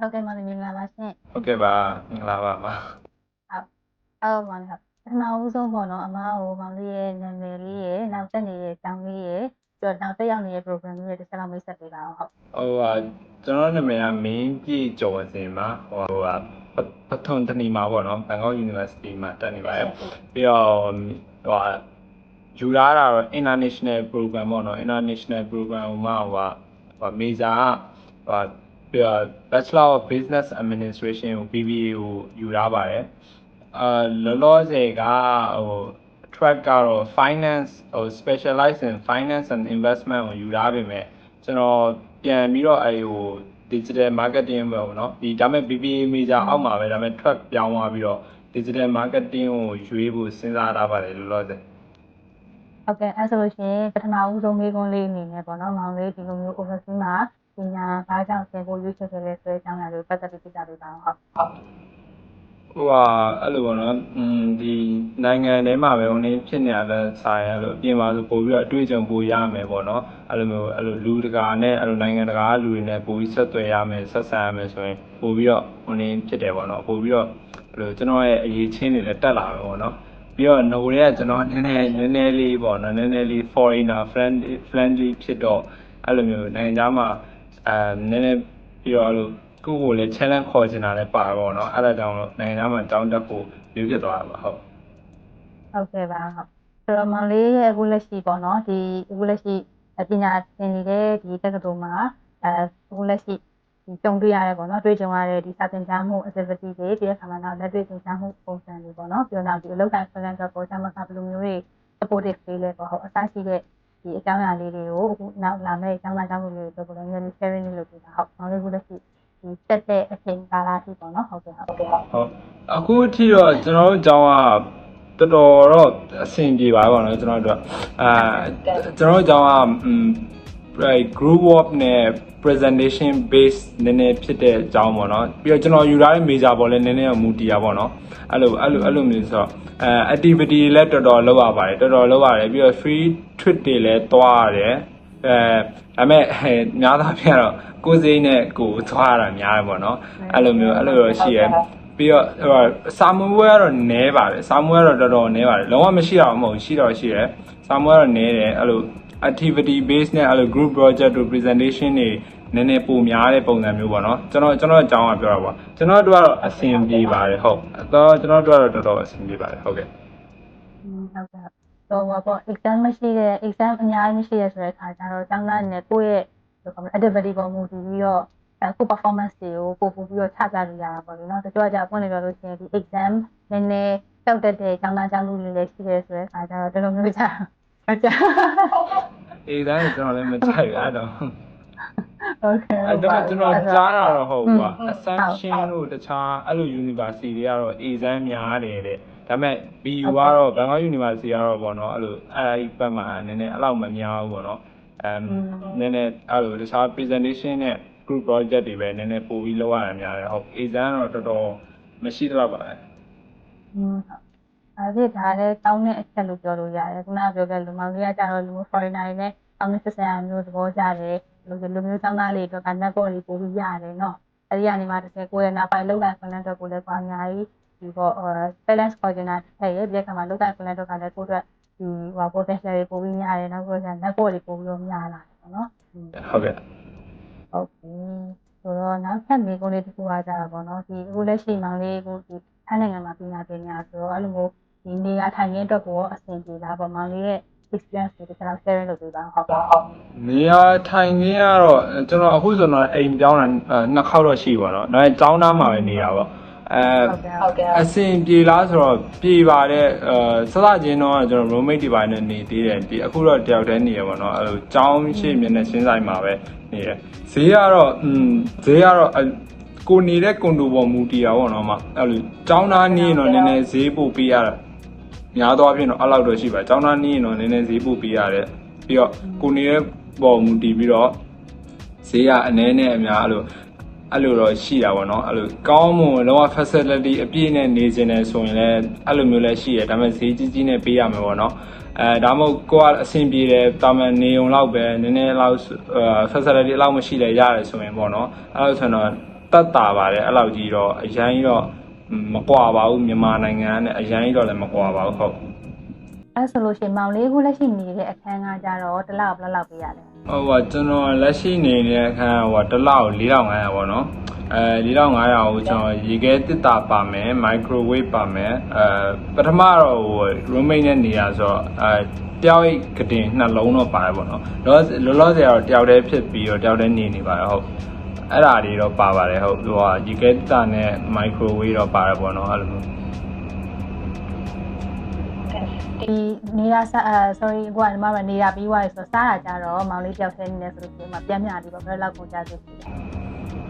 ဟုတ်ကဲ့မင်္ဂလာပါရှင်ဟုတ်ကဲ့ပါမင်္ဂလာပါပါအော်ပါလားပထမဦးဆုံးပေါ့နော်အမဟိုမောင်လေးရဲ့နာမည်လေးရဲ့နောက်တက်နေတဲ့တောင်းလေးရဲ့ပြီးတော့နောက်တက်ရောက်နေတဲ့ program လေးရဲ့တစ်ချက်လောက်မိတ်ဆက်ပေးပါအောင်ဟုတ်ဟိုဟာကျွန်တော်နာမည်ကမင်းပြည့်ကျော်စင်ပါဟိုဟာပထုံတနီမှာပေါ့နော်ဘန်ကောက် University မှာတက်နေပါတယ်ပြီးတော့ဟိုဟာယူလာတာတော့ international program ပေါ့နော် international program မှာဟိုဟာဟိုမေဂျာဟို ပြီးတော့ Bachelor of Business Administration ကို BBA ကိုယူလာပါတယ်အာလောလောဆယ်ကဟို track ကတော့ finance ဟို specialize in finance and investment ကိုယူထားပေမဲ့ကျွန်တော်ပြန်ပြီးတော့အဲဟို digital marketing ပဲပေါ့နော်ဒီဒါပေမဲ့ BBA major အောက်မှာပဲဒါပေမဲ့ track ပြောင်းသွားပြီးတော့ digital marketing ကိုရွေးဖို့စဉ်းစားထားပါတယ်လောလောဆယ်ဟုတ်ကဲ့အဲဆိုလို့ရှိရင်ပထမဦးဆုံးမိကုန်းလေးအနေနဲ့ပေါ့နော်မောင်လေးဒီလိုမျိုး overseas မှာ ပညာဘာကြောင့်သင်ဖို့ရွေးချယ်ခဲ့လဲဆိုတဲ့အကြောင်းအရာလေးပတ်သက်ပြီးပြသပေးပါအောင်ဟုတ်ဟိုဟာအဲ့လိုပေါ့နော်อืมဒီနိုင်ငံထဲမှာပဲဟိုနေဖြစ်နေရတဲ့ဆိုင်အဲ့လိုအပြင်မှာဆိုပို့ပြီးတော့အတွေ့အကြုံပို့ရမယ်ပေါ့နော်အဲ့လိုမျိုးအဲ့လိုလူတကာနဲ့အဲ့လိုနိုင်ငံတကာလူတွေနဲ့ပို့ပြီးဆက်သွယ်ရမယ်ဆက်ဆံရမယ်ဆိုရင်ပို့ပြီးတော့ဟိုနေဖြစ်တယ်ပေါ့နော်ပို့ပြီးတော့အဲ့လိုကျွန်တော်ရဲ့အရေးချင်းတွေလည်းတက်လာမယ်ပေါ့နော်ပြီးတော့ no တွေကကျွန်တော်နည်းနည်းနည်းနည်းလေးပေါ့နော်နည်းနည်းလေး foreigner friendly friendly ဖြစ်တော့အဲ့လိုမျိုးနိုင်ငံခြားမှာ အဲနည်းနည်းပြီးတော့အဲ့လိုကိုယ့်ကိုယ်လည်း challenge ခေါ်ချင်တာလည်းပါပေါ့နော်အဲ့ဒါကြောင့်လို့နိုင်ငံခြားမှာတောင်းတဖို့ရွေးဖြစ်သွားတာပါဟုတ်ဟုတ်ကဲ့ပါဟုတ်ဆိုတော့မောင်လေးရဲ့အခုလက်ရှိပေါ့နော်ဒီအခုလက်ရှိပညာသင်နေတဲ့ဒီတက္ကသိုလ်မှာအဲအခုလက်ရှိဒီကြုံတွေ့ရတဲ့ပေါ့နော်တွေ့ကြုံရတဲ့ဒီစာသင်ကြားမှု activity တွေဒီအခါမှာတော့လက်တွေ့သင်ကြားမှုပုံစံတွေပေါ့နော်ပြောတော့ဒီအလုပ်ကိုင် plan တော့ပေါ်ချမှာဘယ်လိုမျိုးတွေ supportive လေးလဲပေါ့ဟုတ်အစရှိတဲ့ ဒီအကြောင်းအရာလေးတွေကိုအခုနောက်လာမယ့်အကြောင်းအရာလေးတွေဘယ်လိုမျိုး sharing လုပ်ပေးတာဟုတ်မောင်လေးအခုလက်ရှိဒီတက်တဲ့အချိန်ကာလရှိပေါ့နော်ဟုတ်ကဲ့ဟုတ်ကဲ့ဟုတ်ဟုတ်အခုအထိတော့ကျွန်တော်တို့အကြောင်းကတော်တော်တော့အဆင်ပြေပါပါတော့ကျွန်တော်တို့အာကျွန်တော်တို့အကြောင်းက right group work နဲ့ presentation base နည်းနည်းဖြစ်တဲ့အကြောင်းပေါ့နော်ပြီးတော့ကျွန်တော်ယူထားတဲ့ major ပေါ်လည်းနည်းနည်းတော့မူတည်ရပါတော့အဲ့လိုအဲ့လိုအဲ့လိုမျိုးဆိုတော့အဲ activity လည်းတော်တော်လုပ်ရပါတယ်တော်တော်လုပ်ရတယ်ပြီးတော့ free trip တွေလည်းသွားရတယ်အဲဒါပေမဲ့ဟဲ့များသောအားဖြင့်တော့ကိုယ်စိတ်နဲ့ကိုယ်သွားရတာများတယ်ပေါ့နော်အဲ့လိုမျိုးအဲ့လိုတော့ရှိရယ်ပြီးတော့ဟိုစာမွေးကတော့နည်းပါတယ်စာမွေးကတော့တော်တော်နည်းပါတယ်လုံးဝမရှိတော့မဟုတ်ရှိတော့ရှိတယ်စာမွေးကတော့နည်းတယ်အဲ့လို activity base နဲ့အဲ့လို group project တို့ presentation တွေနည်းနည်းပိုများတဲ့ပုံစံမျိုးပေါ့နော်ကျွန်တော်ကျွန်တော်အကြောင်းကပြောတာပေါ့ကျွန်တော်တို့ကတော့အဆင်ပြေပါတယ်ဟုတ်အဲ့တော့ကျွန်တော်တို့ကတော့တော်တော်အဆင်ပြေပါတယ်ဟုတ်ကဲ့อืมဟုတ်ကဲ့တော့ဘာပေါ့ exam မရှိတဲ့ exam အများကြီးမရှိရဆိုတဲ့ခါကျတော့ကျောင်းသားနဲ့ကိုယ့်ရဲ့ဘယ်လိုခေါ်မလဲ activity ပေါ်မူတည်ပြီးတော့အခု performance တွေကိုပို့ပို့ပြီးတော့ချပြလို့ရတာပေါ့လေနော်တချို့ကကြာပွင့်နေတော့လို့ရှိရင်ဒီ exam နည်းနည်းတောက်တတ်တဲ့ကျောင်းသားကျောင်းသူတွေလည်းရှိတယ်ဆိုတဲ့ခါကျတော့ဒီလိုမျိုးကြာ ဟုတ်ကြအေးဒါနဲ့ကျွန်တော်လည်းမကြိုက်ဘူးအဲ့တော့ဟုတ်ကဲ့အဲ့တော့ကျွန်တော်ကြားတာတော့ဟုတ်ပါ assumption တို့တခြားအဲ့လို university တွေကတော့ exam များတယ်တဲ့ဒါပေမဲ့ BU ကတော့ Bangkok University ကတော့ပေါ့နော်အဲ့လိုအဲ့ဒီဘက်မှာနည်းနည်းအဲ့လောက်မများဘူးပေါ့နော်အမ်နည်းနည်းအဲ့လိုတခြား presentation နဲ့ group project တွေပဲနည်းနည်းပို့ပြီးလုပ်ရတာများတယ်ဟုတ် exam တော့တော်တော်မရှိတော့ပါဘူး อืมအဲ့ဒီဒါလည်းတောင်းတဲ့အချက်လို့ပြောလို့ရတယ်ခုနကပြောခဲ့လူမောင်လေးကကြာတော့လူ foreigner တွေနဲ့တောင်းတဲ့ဆက်ဆံအမျိုးသဘောကြတယ်လူလူမျိုးတောင်းသားလေးအတွက်က network တွေပို့ပြီးရတယ်နော်အဲ့ဒီကနေမှတစ်ချက်ကိုယ့်ရဲ့နောက်ပိုင်းလောက်ကန် plan အတွက်ကိုလည်းပါအများကြီးဒီပေါ့ balance coordinator ထည့်ရပြည့်ခါမှာလောက်ကန် plan အတွက်ကလည်းကိုယ့်အတွက်ဒီဟို potential တွေပို့ပြီးများတယ်နောက်ကိုယ်က network တွေပို့ပြီးတော့များလာတယ်ပေါ့နော်ဟုတ်ကဲ့ဟုတ်ပြီဆိုတော့နောက်ထပ်မိကုန်းလေးတစ်ခုကကြတာပေါ့နော်ဒီအခုလက်ရှိမောင်လေးကိုဒီထိုင်းနိုင်ငံမှာပြင်ညာပြင်ညာဆိုတော့အဲ့လိုမျိုး ဒီနေရာထိုင်ရင်းအတွက်ကိုအဆင်ပြေလားပေါ့မောင်လေးရဲ့ experience တွေတစ်ခါတော့ share လုပ်ပေးပါဟုတ်ပါဟုတ်နေရာထိုင်ခင်းကတော့ကျွန်တော်အခုဆိုတော့အိမ်ပြောင်းတာနှစ်ခေါက်တော့ရှိပါတော့ဒါပေမဲ့ကျောင်းသားမှာပဲနေတာပေါ့အဲဟုတ်ကဲ့အဆင်ပြေလားဆိုတော့ပြေပါတယ်အဲစစချင်းတော့ကျွန်တော် roommate တွေပိုင်းနဲ့နေသေးတယ်ဒီအခုတော့တယောက်တည်းနေရပါတော့အဲလိုကျောင်းရှိမျက်နှာချင်းဆိုင်မှာပဲနေရဈေးကတော့อืมဈေးကတော့အဲကိုနေတဲ့ကွန်ဒိုပေါ်မူတည်တာပေါ့နော်မအဲလိုကျောင်းသားနေရင်တော့နည်းနည်းဈေးပို့ပေးရတာ များသောအားဖြင့်တော့အဲ့လောက်တော့ရှိပါကျောင်းသားနေရင်တော့နည်းနည်းဈေးပို့ပေးရတယ်ပြီးတော့ကိုနေတဲ့ပေါ်မူတည်ပြီးတော့ဈေးကအနည်းနဲ့အများအဲ့လိုအဲ့လိုတော့ရှိတာပေါ့နော်အဲ့လိုကောင်းမွန်လောက facility အပြည့်နဲ့နေစင်တယ်ဆိုရင်လည်းအဲ့လိုမျိုးလည်းရှိတယ်ဒါပေမဲ့ဈေးကြီးကြီးနဲ့ပေးရမယ်ပေါ့နော်အဲဒါမှမဟုတ်ကိုကအဆင်ပြေတယ်တာမန်နေုံလောက်ပဲနည်းနည်းလောက်အဲ facility အလောက်မရှိလဲရတယ်ဆိုရင်ပေါ့နော်အဲ့လိုဆိုရင်တော့တ်တာပါတယ်အဲ့လောက်ကြီးတော့အရင်ကြီးတော့ မကွာပါဘူးမြန်မာနိုင်ငံနဲ့အရင်ကြီးတော့လည်းမကွာပါဘူးဟုတ်အဲ့ဆိုလို့ရှိရင်မောင်လေးခုလက်ရှိနေတဲ့အခန်းကကြတော့တစ်လောက်ဘယ်လောက်ပေးရလဲဟိုကကျွန်တော်လက်ရှိနေတဲ့အခန်းဟိုတစ်လောက်4500ပေါ့နော်အဲ4500ကိုကျွန်တော်ရေခဲတစ်တာပါမယ် microwave ပါမယ်အဲပထမတော့ဟို roommate နဲ့နေရဆိုတော့အဲတယောက်အိတ်ကတင်နှလုံးတော့ပါတယ်ပေါ့နော်လောလောလောဆယ်ကတော့တယောက်တည်းဖြစ်ပြီးတော့တယောက်တည်းနေနေပါတယ်ဟုတ် အဲ့ဒါတွေတော့ပါပါတယ်ဟုတ်ဟိုကရေခဲတစ်တာနဲ့ microwave တော့ပါတယ်ပေါ့နော်အဲ့လိုမျိုးဒီနေတာစားအဲ sorry ကိုကဒီမှာပဲနေတာပြီးသွားပြီဆိုတော့စားတာကြတော့မောင်လေးတယောက်တည်းနေနေဆိုလို့ရှိရင်မပြန်မြပြီးတော့ဘယ်လောက်ကုန်ကြစေရှိလဲ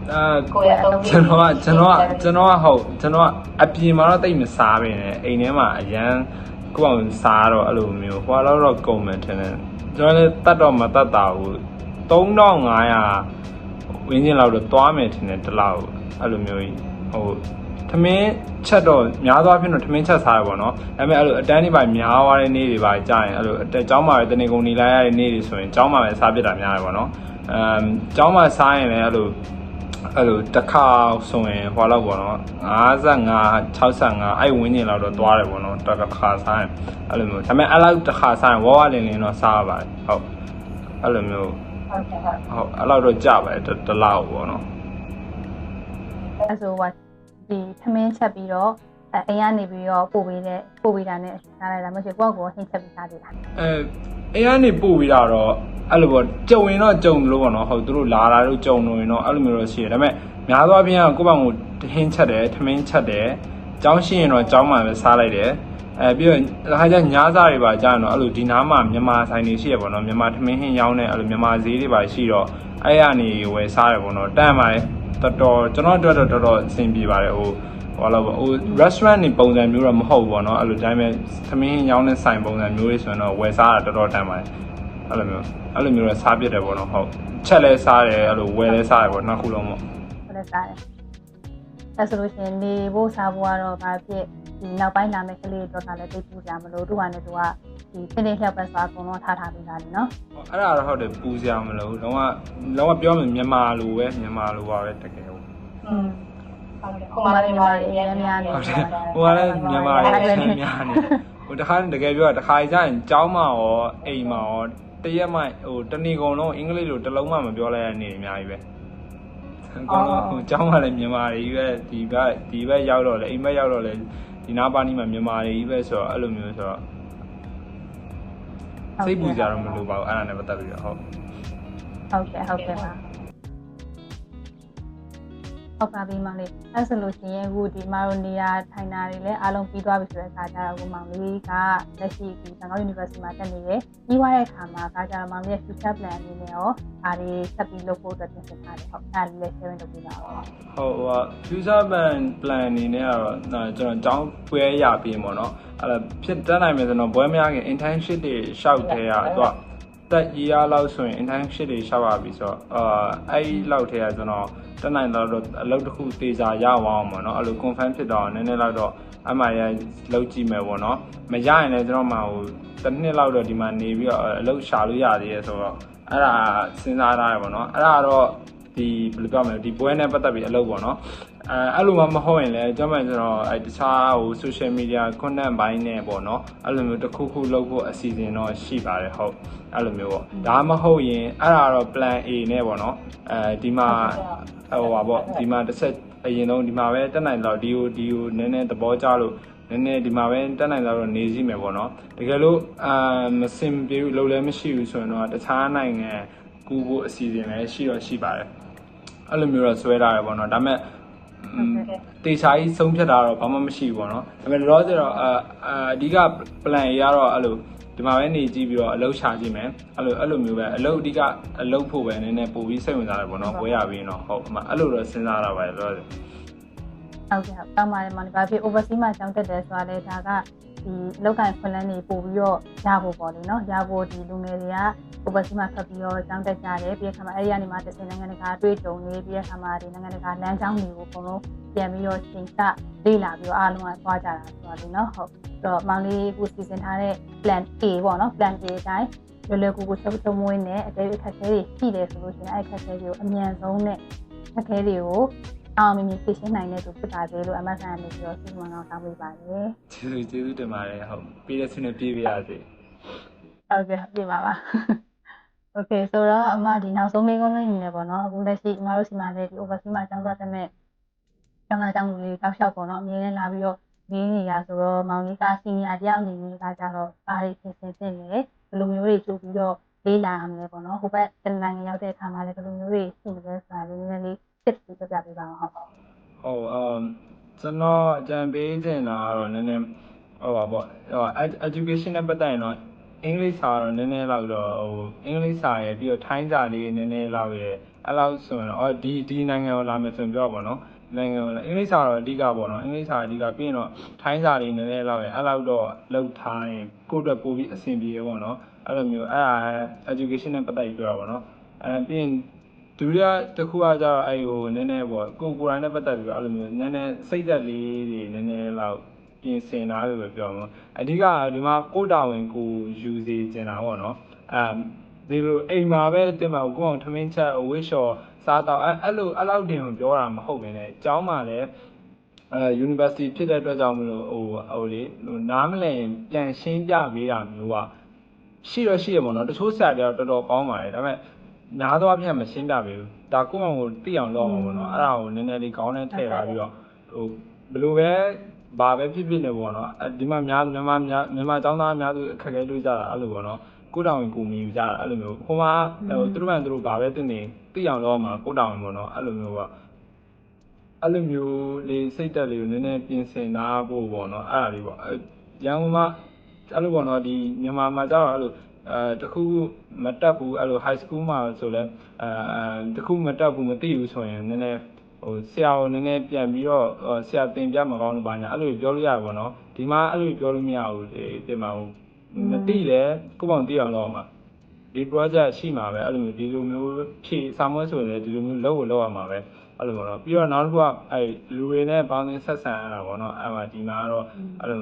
အဲကိုယ့်ရဲ့အသုံးကျွန်တော်ကကျွန်တော်ကကျွန်တော်ကဟုတ်ကျွန်တော်ကအပြင်မှာတော့တိတ်မစားပဲနဲ့အိမ်ထဲမှာအရန်ကိုယ့်အောင်စားတော့အဲ့လိုမျိုးဟွာတော့တော့ကုန်မယ်ထင်တယ်ကျွန်တော်လည်းတတ်တော့မတတ်တာဘူး3500 ဝင်းချင်းလောက်တော့သွားမယ်ထင်တယ်တစ်လောက်အဲ့လိုမျိုးကြီးဟိုထမင်းချက်တော့များသောအားဖြင့်တော့ထမင်းချက်စားရပါတော့ဒါပေမဲ့အဲ့လိုအတန်းတွေပါများသွားတဲ့နေ့တွေပါကြာရင်အဲ့လိုအတက်ကျောင်းမှာပဲတနေကုန်နေလိုက်ရတဲ့နေ့တွေဆိုရင်ကျောင်းမှာပဲစားပြစ်တာများတယ်ပေါ့နော်အမ်ကျောင်းမှာစားရင်လည်းအဲ့လိုအဲ့လိုတစ်ခါဆိုရင်ဟွာလောက်ပေါ့နော်55 65အဲ့ဝင်းကျင်လောက်တော့သွားတယ်ပေါ့နော်တစ်ခါစားရင်အဲ့လိုမျိုးဒါပေမဲ့အဲ့လောက်တစ်ခါစားရင်ဝဝလင်းလင်းတော့စားရပါတယ်ဟုတ်အဲ့လိုမျိုး ဟုတ်ကဲ့ဟုတ်ဟုတ်အဲ့လောက်တော့ကြပါတယ်တစ်တစ်လောက်ပေါ့နော်အဲ့ဆိုဟိုဒီသမင်းချက်ပြီးတော့အဲအိမ်ကနေပြီးတော့ပို့ပေးတဲ့ပို့ပေးတာနဲ့စားလိုက်တာမရှိကိုယ့်ကိုယ်ဟင်းချက်ပြီးစားသေးလားအဲအဲ့ကနေပို့ပြီးတာတော့အဲ့လိုပေါ့ကြုံရင်တော့ကြုံလို့ပေါ့နော်ဟုတ်သူတို့လာတာတို့ကြုံလို့ရင်တော့အဲ့လိုမျိုးတော့ရှိတယ်ဒါပေမဲ့များသောအားဖြင့်ကကိုယ့်ဘောင်ကိုဟင်းချက်တယ်ထမင်းချက်တယ်ကျောင်းရှိရင်တော့ကျောင်းမှာပဲစားလိုက်တယ် အဲပြီးတော့ခါကျညစားတွေပါကြာရင်တော့အဲ့လိုဒီနားမှာမြန်မာဆိုင်တွေရှိရပေါ့နော်မြန်မာထမင်းဟင်းရောင်းတဲ့အဲ့လိုမြန်မာဈေးတွေပါရှိတော့အဲ့ရနေဝယ်စားတယ်ပေါ့နော်တန့်ပါတယ်တော်တော်ကျွန်တော်တို့တော့တော်တော်အဆင်ပြေပါတယ်ဟိုဟောလို့ပေါ့ဟို restaurant နေပုံစံမျိုးတော့မဟုတ်ဘူးပေါ့နော်အဲ့လိုတိုင်းပဲသမင်းရောင်းတဲ့ဆိုင်ပုံစံမျိုးတွေဆိုရင်တော့ဝယ်စားတာတော်တော်တန်ပါတယ်အဲ့လိုမျိုးအဲ့လိုမျိုးတော့စားပြစ်တယ်ပေါ့နော်ဟုတ်ချက်လဲစားတယ်အဲ့လိုဝယ်လဲစားတယ်ပေါ့နှစ်ခုလုံးပေါ့ဘယ်လိုစားလဲအဲ့ဆိုလို့ရှိရင်နေဖို့စားဖို့ကတော့ဘာဖြစ် ဒီနောက်ပိုင်းလာမယ့်ကလေးတော့ကလည်းသိပူကြမလို့သူကလည်းသူကဒီဖင်းလေးလျှောက်ပဲဆိုအကုန်လုံးထားထားပြီးသားလေနော်အဲ့ဒါတော့ဟုတ်တယ်ပူစရာမလိုဘူးလုံးဝလုံးဝပြောမယ်မြန်မာလိုပဲမြန်မာလိုပါပဲတကယ်ဟုတ်อืมဟုတ်ကဲ့ဟိုမှာလည်းမြန်မာတွေအများများနေဟုတ်တယ်ဟိုကလည်းမြန်မာတွေအများများနေဟိုတခါတကယ်ပြောတာတခါကျရင်ကျောင်းမှာရောအိမ်မှာရောတရက်မှဟိုတဏီကုံလုံးအင်္ဂလိပ်လိုတစ်လုံးမှမပြောလိုက်ရတဲ့နေအများကြီးပဲအကုန်လုံးဟိုကျောင်းမှာလည်းမြန်မာတွေကြီးပဲဒီဘက်ဒီဘက်ရောက်တော့လေအိမ်ဘက်ရောက်တော့လေ ဒီနားပါနီးမှာမြန်မာတွေကြီးပဲဆိုတော့အဲ့လိုမျိုးဆိုတော့စိတ်ပူကြတော့မလိုပါဘူးအဲ့ဒါနဲ့ပတ်သက်ပြီးတော့ဟုတ်ဟုတ်ကဲ့ဟုတ်ကဲ့ပါ ဟုတ်ပါပြီမောင်လေးအဲ့ဆိုလို့ရှိရင်အခုဒီမာရိုနီယာထိုင်နာတွေလည်းအားလုံးပြီးသွားပြီဆိုတဲ့အခါကျတော့ကိုမောင်လေးကလက်ရှိဒီသံဃာ University မှာတက်နေတယ်ပြီးသွားတဲ့အခါမှာကကြတော့မောင်လေးရဲ့ future plan အနေနဲ့ရောဒါတွေဆက်ပြီးလုပ်ဖို့အတွက်ပြင်ဆင်ထားတယ်ဟုတ်အဲ့ဒါလေးလည်း sharing လုပ်ပေးပါဦးဟုတ်ဟို user plan plan အနေနဲ့ကတော့ကျွန်တော်ကျောင်းပွဲရပြီးပေါ့နော်အဲ့ဒါဖြစ်တတ်နိုင်မယ်ဆိုတော့ဘွဲမရခင် internship တွေရှောက်တဲ့อ่ะသူက တက်ရရလောက်ဆိုရင် internship တွေရှောက်ရပြီဆိုတော့အာအဲ့ဒီလောက်ထဲကကျွန်တော်တက်နိုင်တော့အလုပ်တစ်ခုသေချာရအောင်ပေါ့နော်အဲ့လို confirm ဖြစ်တော့နည်းနည်းလောက်တော့အမှရလောက်ကြည့်မယ်ပေါ့နော်မရရင်လည်းကျွန်တော်မှဟိုတစ်နှစ်လောက်တော့ဒီမှာနေပြီးတော့အလုပ်ရှာလို့ရသေးရဲ့ဆိုတော့အဲ့ဒါစဉ်းစားထားရပေါ့နော်အဲ့ဒါတော့ ဒီဘယ်လိုပြောမလဲဒီပွဲနဲ့ပတ်သက်ပြီးအလုပ်ပေါ့နော်အဲအဲ့လိုမှမဟုတ်ရင်လည်းကျွန်မကျွန်တော်အဲတခြားဟို social media content ဘိုင်းနဲ့ပေါ့နော်အဲ့လိုမျိုးတစ်ခုခုလုပ်ဖို့အစီအစဉ်တော့ရှိပါတယ်ဟုတ်အဲ့လိုမျိုးပေါ့ဒါမှမဟုတ်ရင်အဲ့ဒါတော့ plan A နဲ့ပေါ့နော်အဲဒီမှာဟိုပါပေါ့ဒီမှာတစ်ဆက်အရင်ဆုံးဒီမှာပဲတက်နိုင်တော့ဒီကိုဒီကိုနည်းနည်းသဘောကျလို့နည်းနည်းဒီမှာပဲတက်နိုင်တော့နေစီမယ်ပေါ့နော်တကယ်လို့အာမစင်ပြေဘူးလုံးလည်းမရှိဘူးဆိုရင်တော့တခြားနိုင်ငံကူဖို့အစီအစဉ်လည်းရှိတော့ရှိပါတယ် အဲ့လိုမျိုးတော့ဆွဲထားရပေါ့နော်ဒါပေမဲ့อืมတေချာကြီးဆုံးဖြတ်တာတော့ဘာမှမရှိဘူးပေါ့နော်ဒါပေမဲ့လောဆယ်တော့အာအာအဓိက plan ရတော့အဲ့လိုဒီမှာပဲနေကြည့်ပြီးတော့အလုပ်ရှာကြည့်မယ်အဲ့လိုအဲ့လိုမျိုးပဲအလုပ်အဓိကအလုပ်ဖို့ပဲနည်းနည်းပို့ပြီးစိတ်ဝင်စားတယ်ပေါ့နော်ဝဲရပြီးတော့ဟုတ်အမှအဲ့လိုတော့စဉ်းစားတာပါလောဆယ်ဟုတ်ကဲ့ဟုတ်တောင်းပါတယ်မောင်လေးဘာဖြစ် overseas မှာကျောင်းတက်တယ်ဆိုတာလေဒါက ဒီလောက်ကန်ခွင့်လန်းနေပို့ပြီးတော့ရဖို့ပေါ့လေနော်ရဖို့ဒီလူငယ်တွေက overseas မှာထွက်ပြီးတော့ကျောင်းတက်ကြတယ်ပြီးတဲ့အခါမှာအဲဒီကနေမှတစ်စင်နိုင်ငံတကာတွေ့ကြုံနေပြီးတဲ့အခါမှာဒီနိုင်ငံတကာလမ်းကြောင်းတွေကိုအကုန်လုံးပြန်ပြီးတော့ချိန်ဆလေ့လာပြီးတော့အားလုံးကသွားကြတာဆိုတော့လေနော်ဟုတ်အဲ့တော့မောင်လေးကိုစီစဉ်ထားတဲ့ plan A ပေါ့နော် plan A အတိုင်းလွယ်လွယ်ကူကူချုပ်ချုပ်မွေးနဲ့အသေးအခက်အခဲတွေရှိတယ်ဆိုလို့ရှိရင်အဲ့အခက်အခဲတွေကိုအမြန်ဆုံးနဲ့အခက်အခဲတွေကို အောင်မြင်မြင်ဖြည့်ရှင်းနိုင်တဲ့သူဖြစ်ပါသေးလို့ MSN အနေနဲ့ပြောစီမံအောင်တောင်းပေးပါတယ်ကျေးဇူးကျေးဇူးတင်ပါတယ်ဟုတ်ပြီးတဲ့ဆွေးနွေးပြည့်ပြရစေဟုတ်ကဲ့ပြင်ပါပါ Okay ဆိုတော့အမဒီနောက်ဆုံးမိကုန်းလေးနေနေပေါ့နော်အခုလက်ရှိအမတို့စီမံတဲ့ဒီ overseas မှာကျောင်းသားတဲ့မဲ့ကျောင်းသားကျောင်းသူတွေတောက်လျှောက်ပေါ့နော်အမြဲတမ်းလာပြီးတော့ဒီနေရဆိုတော့မောင်လေးကစီနီယာတယောက်အနေနဲ့ကကြတော့အားရပြင်ဆင်တင်နေဘယ်လိုမျိုးတွေကြိုးပြီးတော့လေးလာအောင်လဲပေါ့နော်ဟိုဘက်တနင်္လာနေ့ရောက်တဲ့အခါမှာလည်းဘယ်လိုမျိုးတွေရှိနေလဲဆိုတာလေးနည်းနည်းလေး tips ပြပြပေးပါအောင်ဟုတ်ဟုတ်အမ်ကျွန်တော်အကြံပေးချင်တာကတော့နည်းနည်းဟိုပါပေါ့ဟို education နဲ့ပတ်သက်ရင်တော့အင်္ဂလိပ်စာတော့နည်းနည်းလောက်တော့ဟိုအင်္ဂလိပ်စာရယ်ပြီးတော့ထိုင်းစာလေးနည်းနည်းလောက်ရယ်အဲ့လောက်ဆိုရင်တော့ဒီဒီနိုင်ငံကိုလာမယ်ဆိုရင်ပြောပါတော့နိုင်ငံကိုအင်္ဂလိပ်စာတော့အဓိကပေါ့နော်အင်္ဂလိပ်စာအဓိကပြီးရင်တော့ထိုင်းစာလေးနည်းနည်းလောက်ရယ်အဲ့လောက်တော့လောက်ထားရင်ကိုယ့်အတွက်ပို့ပြီးအဆင်ပြေရပေါ့နော်အဲ့လိုမျိုးအဲ့ဒါ education နဲ့ပတ်သက်ပြီးပြောတာပေါ့နော်အဲ့ပြီးရင် ဒုတိယတစ်ခုကကြတော့အဲ့ဟိုနည်းနည်းပေါ့ကိုကိုယ်တိုင်နဲ့ပတ်သက်ပြီးတော့အဲ့လိုမျိုးနည်းနည်းစိတ်သက်လေးတွေနည်းနည်းလောက်ပြင်ဆင်တာလို့ပဲပြောမှာအဓိကဒီမှာကိုယ်တာဝန်ကိုယူစီကျင်တာပေါ့နော်အဲဒီလိုအိမ်မှာပဲတင်မှာကိုယ့်အောင်ထမင်းချက်အဝိရှော်စားတော့အဲ့အဲ့လိုအဲ့လောက်တင်ကိုပြောတာမဟုတ်ဘဲနဲ့အเจ้าမှာလည်းအဲ university ဖြစ်တဲ့အတွက်ကြောင့်မလို့ဟိုဟိုလေဟိုနားမလည်ပြန်ရှင်းပြပေးတာမျိုးကရှိတော့ရှိရပေါ့နော်တချို့ဆရာတွေကတော့တော်တော်ကောင်းပါတယ်ဒါပေမဲ့ များသောအားဖြင့်မရှင်းပြပေးဘူးဒါကိုယ့်အောင်ကိုသိအောင်လုပ်အောင်ပေါ့နော်အဲ့ဒါကိုနည်းနည်းလေးကောင်းတဲ့ထည့်ထားပြီးတော့ဟိုဘယ်လိုပဲဘာပဲဖြစ်ဖြစ်နေပေါ့နော်အဲဒီမှာများမြန်မာများမြန်မာចောင်းသားအများစုအခက်အခဲတွေ့ကြတာအဲ့လိုပေါ့နော်ကိုယ့်တောင်ဝင်ကိုမြင်ယူကြတာအဲ့လိုမျိုးဟိုမှာဟိုသူတို့မှသူတို့ဘာပဲသိနေသိအောင်လုပ်မှာကိုယ့်တောင်ဝင်ပေါ့နော်အဲ့လိုမျိုးပေါ့အဲ့လိုမျိုးလေးစိတ်တက်လေးကိုနည်းနည်းပြင်ဆင်ထားဖို့ပေါ့နော်အဲ့ဒါလေးပေါ့ရန်ကုန်မှာအဲ့လိုပေါ့နော်ဒီမြန်မာမှာကျတော့အဲ့လို အဲတခုခုမတက်ဘူးအဲ့လို high school မှာဆိုလဲအဲအဲတခုမတက်ဘူးမသိဘူးဆိုရင်နည်းနည်းဟိုဆရာကိုနည်းနည်းပြန်ပြီးတော့ဆရာသင်ပြမကောင်းလို့ပါညာအဲ့လိုပြောလို့ရပါဘောနော်ဒီမှာအဲ့လိုပြောလို့မရဘူးဒီဒီမှာဟိုမသိလဲကိုယ့်ဘောင်သိအောင်လုပ်အောင်ပါဒီ project ရှိမှာပဲအဲ့လိုမျိုးဒီလိုမျိုးဖြည့်စာမွေးဆိုရင်လည်းဒီလိုမျိုးလုပ်ကိုလုပ်ရမှာပဲအဲ့လိုပေါ့နော်ပြီးတော့နောက်တစ်ခုကအဲ့လူတွေနဲ့ပေါင်းသင်းဆက်ဆံရတာပေါ့နော်အဲ့မှာဒီမှာကတော့အဲ့လို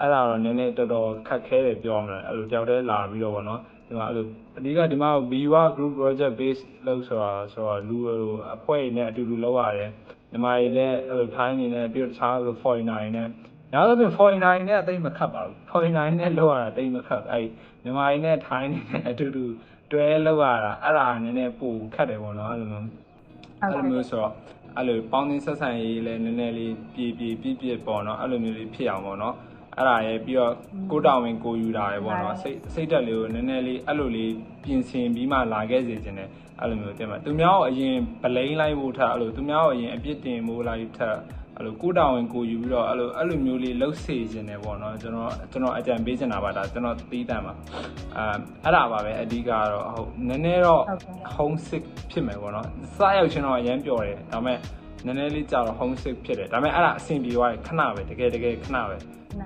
အဲ့ဒါတော့နည်းနည်းတော်တော်ခက်ခဲတယ်ပြောမလားအဲ့လိုတယောက်တည်းလာပြီးတော့ဗောနော်ဒီမှာအဲ့လိုအဓိကဒီမှာ BUA group project base လို့ဆိုတာဆိုတော့လူအဖွဲ့တွေနဲ့အတူတူလုပ်ရတယ်ဒီမှာလည်းအဲ့လိုထိုင်းနေနဲ့ပြီးတော့တခြားလို foreigner တွေနဲ့နောက်တော့ပြင် foreigner တွေနဲ့အသိမခတ်ပါဘူး foreigner တွေနဲ့လုပ်ရတာအသိမခတ်အဲ့မြန်မာတွေနဲ့ထိုင်းနေနဲ့အတူတူတွဲလုပ်ရတာအဲ့ဒါနည်းနည်းပိုခက်တယ်ဗောနော်အဲ့လိုမျိုးအဲ့လိုမျိုးဆိုတော့အဲ့လိုပေါင်းသင်းဆက်ဆံရေးလည်းနည်းနည်းလေးပြည့်ပြည့်ပြည့်ပြည့်ပေါ့နော်အဲ့လိုမျိုးလေးဖြစ်အောင်ပေါ့နော် အဲ့ဒါရဲ့ပြီးတော့ကိုတောင်ဝင်ကိုယူတာရယ်ပေါ့နော်စိတ်စိတ်တက်လေးကိုနည်းနည်းလေးအဲ့လိုလေးပြင်ဆင်ပြီးမှလာခဲ့စေခြင်းနဲ့အဲ့လိုမျိုးတင်မှာသူများကိုအရင်ပလိန်လိုက်ဖို့ထက်အဲ့လိုသူများကိုအရင်အပြစ်တင်ဖို့လိုက်ထက်အဲ့လိုကိုတောင်ဝင်ကိုယူပြီးတော့အဲ့လိုအဲ့လိုမျိုးလေးလှုပ်စေခြင်းနဲ့ပေါ့နော်ကျွန်တော်ကျွန်တော်အကြံပေးချင်တာပါဒါကျွန်တော်သီးတမ်းပါအဲအဲ့ဒါပါပဲအဓိကတော့ဟုတ်နည်းနည်းတော့ဟုတ်ကဲ့ homesick ဖြစ်မယ်ပေါ့နော်စားရောက်ချင်းတော့အရင်ပျော်တယ်ဒါပေမဲ့ နည်းနည်းလေးကြာတော့ homesick ဖြစ်တယ်ဒါပေမဲ့အဲ့ဒါအဆင်ပြေသွားတယ်ခဏပဲတကယ်တကယ်ခဏပဲ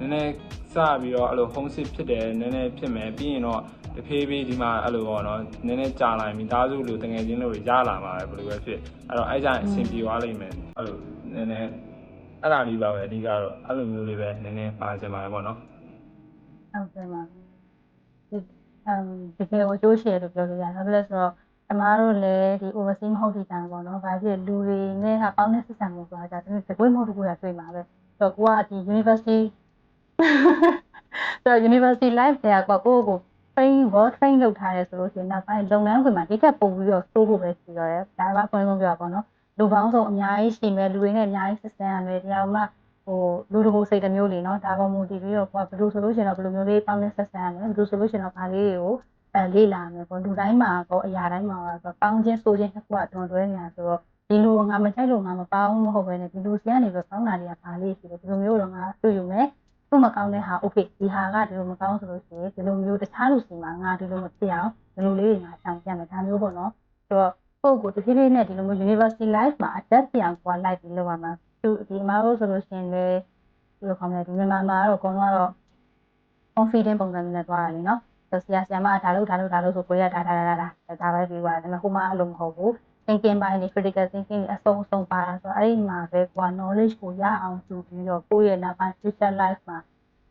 နည်းနည်းစပြီးတော့အဲ့လို homesick ဖြစ်တယ်နည်းနည်းဖြစ်မယ်ပြီးရင်တော့တဖြည်းဖြည်းဒီမှာအဲ့လိုပေါ့နော်နည်းနည်းကြာလာရင်မိသားစုလိုတငယ်ချင်းလိုရလာမှာပဲဘယ်လိုပဲဖြစ်အဲ့တော့အဲ့ကြရင်အဆင်ပြေသွားလိမ့်မယ်အဲ့လိုနည်းနည်းအဲ့ဒါလေးပါပဲအဓိကတော့အဲ့လိုမျိုးလေးပဲနည်းနည်းပါချင်ပါတယ်ပေါ့နော်ဟုတ်ကဲ့ပါဒီအမ်ဒီကေကိုကျိုးရှယ်လို့ပြောလို့ရတယ်ဘာဖြစ်လဲဆိုတော့ အမားတို့လည်းဒီ overseas မဟုတ်တဲ့တန်ပေါ့နော်။ဘာဖြစ်လူတွေနဲ့ကပေါင်းတဲ့စစ်ဆံမှုဆိုတာကြတယ်တကွေးမဟုတ်တကွေးရတွေ့မှာပဲ။ဆိုတော့ကိုကဒီ university ဆိုတော့ university life တွေကကိုကိုကို train well train လုပ်ထားရဲဆိုလို့ရှိရင်နောက်ပိုင်းလုပ်ငန်းခွင်မှာဒီထက်ပိုပြီးတော့စိုးဖို့ပဲရှိတော့တယ်။ဒါကပုံမှန်ပြောပါတော့။လူပေါင်းစုံအများကြီးရှိမယ်လူတွေနဲ့အများကြီးဆက်ဆံရမယ်တရားမှ ဟိုလူတကူစိတ်တစ်မျိုးလေးเนาะဒါပေါ်မူတည်ပြီးတော့ကိုကဘယ်လိုဆိုလို့ရှိရင်တော့ဘယ်လိုမျိုးလေးပေါင်းနဲ့ဆက်ဆံရမလဲဘယ်လိုဆိုလို့ရှိရင်တော့ဘာလေးတွေကို အဲလေးလာမယ်ပေါ့လူတိုင်းမှာကောအရာတိုင်းမှာတော့ပေါင်းချင်းဆိုချင်းတစ်ခုကတွန်တွဲနေတာဆိုတော့ဒီလိုငါမကြိုက်လို့ငါမပေါင်းမဟုတ်ဘဲနဲ့ဒီလိုစီကနေပြီးပေါင်းတာတွေကဘာလေးရှိတယ်ဒီလိုမျိုးတော့ငါတွေ့ယူမယ်သူ့မကောင်းတဲ့ဟာ okay ဒီဟာကဒီလိုမကောင်းဆိုလို့ရှိရင်ဒီလိုမျိုးတခြားလူစီမှာငါဒီလိုမဖြစ်အောင်ဒီလိုလေးတွေငါဆောင်ပြမယ်ဒါမျိုးပေါ့နော်ဆိုတော့ပုံကိုတဖြည်းဖြည်းနဲ့ဒီလိုမျိုး university life မှာ adapt ပြန်ကွာလိုက်ပြီးလောက်ပါမှာသူဒီမှာလို့ဆိုလို့ရှိရင်လည်းဘယ်လိုခေါ်မလဲဒီမြန်မာမှာတော့အကုန်လုံးကတော့ confident ပုံစံမျိုးနဲ့သွားရတယ်နော်ဆို ဆရာဆရာမဒါလို့ဒါလို့ဒါလို့ဆိုကိုရဒါဒါဒါဒါဒါပဲပြီးသွားတယ်ဒါပေမဲ့ဟိုမှာအဲ့လိုမဟုတ်ဘူး thinking ပိုင်းနေ critical thinking အဆုံးအဆုံးပါတာဆိုတော့အဲ့ဒီမှာပဲကွာ knowledge ကိုရအောင်သူပြီးတော့ကိုယ့်ရဲ့နောက်ပိုင်း future life မှာ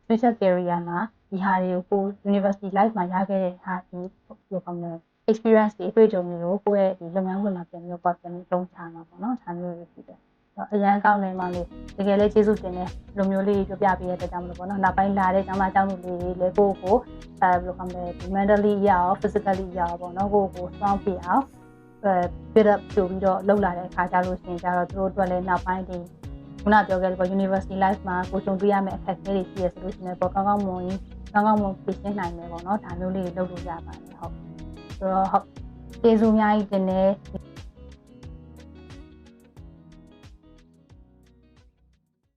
future career မှာဒီဟာတွေကိုကို university life မှာရခဲ့တဲ့ဟာဒီဘယ်လိုခေါ်မလဲ experience တွေအတွေ့အကြုံတွေကိုကိုယ့်ရဲ့ဒီလုပ်ငန်းခွင်မှာပြန်ပြီးတော့ပြန်ပြီးသုံးချမှာပေါ့နော်။ဒါမျိုးတွေဖြစ်တယ် အရန်ကောင်းနေမှလေတကယ်လေးကျေးဇူးတင်တယ်လူမျိုးလေးပြပြပေးရတဲ့ကြောင့်မလို့ပေါ့နော်နောက်ပိုင်းလာတဲ့ကျောင်းသားကျောင်းသူလေးတွေလည်းကိုယ့်ကိုအဲဘယ်လိုခေါ်မလဲဒီ mentally ရအောင် physically ရအောင်ပေါ့နော်ကိုယ့်ကို strong ဖြစ်အောင်အဲ build up လုပ်ပြီးတော့လှုပ်လာတဲ့အခါကျလို့ရှိရင်ကျတော့သူတို့အတွက်လည်းနောက်ပိုင်းဒီခုနပြောခဲ့တဲ့ပေါ့ university life မှာကိုကြုံတွေ့ရမယ့်အခက်အခဲတွေရှိရဆိုလို့ရှိရင်ပေါ့ကောင်းကောင်းမွန်ကောင်းကောင်းမွန်ဖြေရှင်းနိုင်မယ်ပေါ့နော်ဒါမျိုးလေးတွေလုပ်လို့ရပါတယ်ဟုတ်ဆိုတော့ဟုတ်ကျေးဇူးအများကြီးတင်တယ်